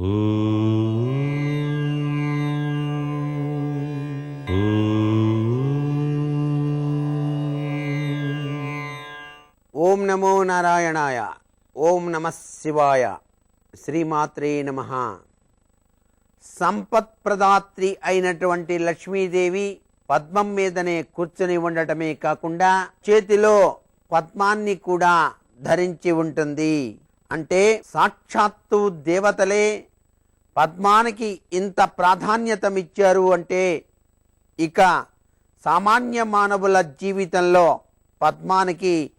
ఓం నమో నారాయణాయ. ఓం నమ శివాయ. శ్రీమాత్రే నమ. సంపత్ప్రదాత్రి అయినటువంటి లక్ష్మీదేవి పద్మం మీదనే కూర్చొని ఉండటమే కాకుండా చేతిలో పద్మాన్ని కూడా ధరించి ఉంటుంది. అంటే సాక్షాత్తు దేవతలే పద్మానికి ఇంత ప్రాధాన్యతమిచ్చారు అంటే ఇక సామాన్య మానవుల జీవితంలో పద్మానికి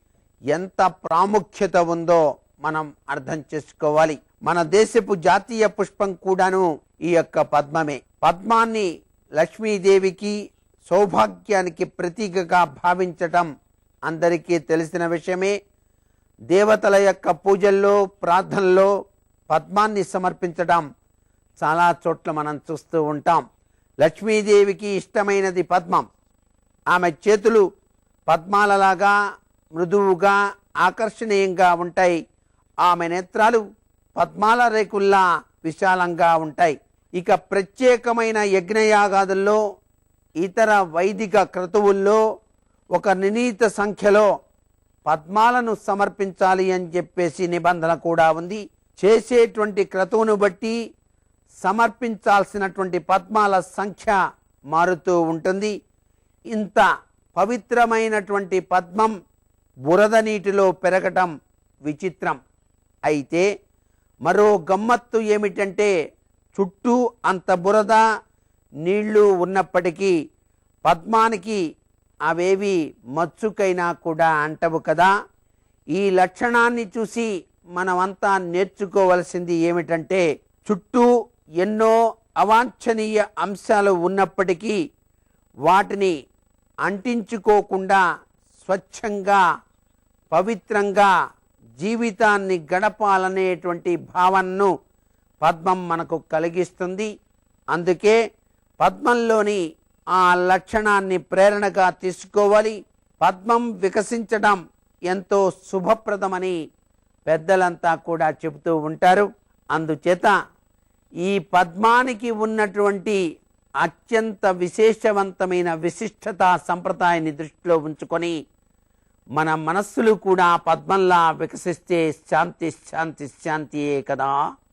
ఎంత ప్రాముఖ్యత ఉందో మనం అర్థం చేసుకోవాలి. మన దేశపు జాతీయ పుష్పం కూడాను ఈ యొక్క పద్మమే. పద్మాన్ని లక్ష్మీదేవికి సౌభాగ్యానికి ప్రతీకగా భావించటం అందరికీ తెలిసిన విషయమే. దేవతల యొక్క పూజల్లో ప్రార్థనలో పద్మాన్ని సమర్పించడం చాలా చోట్ల మనం చూస్తూ ఉంటాం. లక్ష్మీదేవికి ఇష్టమైనది పద్మం. ఆమె చేతులు పద్మాలలాగా మృదువుగా ఆకర్షణీయంగా ఉంటాయి. ఆమె నేత్రాలు పద్మాల రేకుల్లా విశాలంగా ఉంటాయి. ఇక ప్రత్యేకమైన యజ్ఞయాగాదుల్లో ఇతర వైదిక క్రతువుల్లో ఒక నిర్ణీత సంఖ్యలో పద్మాలను సమర్పించాలి అని చెప్పేసి నిబంధన కూడా ఉంది. చేసేటువంటి క్రతువును బట్టి సమర్పించాల్సినటువంటి పద్మాల సంఖ్య మారుతూ ఉంటుంది. ఇంత పవిత్రమైనటువంటి పద్మం బురద నీటిలో పెరగటం విచిత్రం. అయితే మరో గమ్మత్తు ఏమిటంటే చుట్టూ అంత బురద నీళ్ళు ఉన్నప్పటికీ పద్మానికి అవేవి మచ్చుకైనా కూడా అంటవు కదా. ఈ లక్షణాన్ని చూసి మనమంతా నేర్చుకోవలసింది ఏమిటంటే చుట్టూ ఎన్నో అవాంఛనీయ అంశాలు ఉన్నప్పటికీ వాటిని అంటించుకోకుండా స్వచ్ఛంగా పవిత్రంగా జీవితాన్ని గడపాలనేటువంటి భావనను పద్మం మనకు కలిగిస్తుంది. అందుకే పద్మంలోని ఆ లక్షణాన్ని ప్రేరణగా తీసుకోవాలి. పద్మం వికసించడం ఎంతో శుభప్రదమని పెద్దలంతా కూడా చెబుతూ ఉంటారు. అందుచేత ఈ పద్మానికి ఉన్నటువంటి అత్యంత విశేషవంతమైన విశిష్టత సంప్రదాయాన్ని దృష్టిలో ఉంచుకొని మన మనస్సులు కూడా పద్మంలా వికసిస్తే శాంతి శాంతి శాంతియే కదా.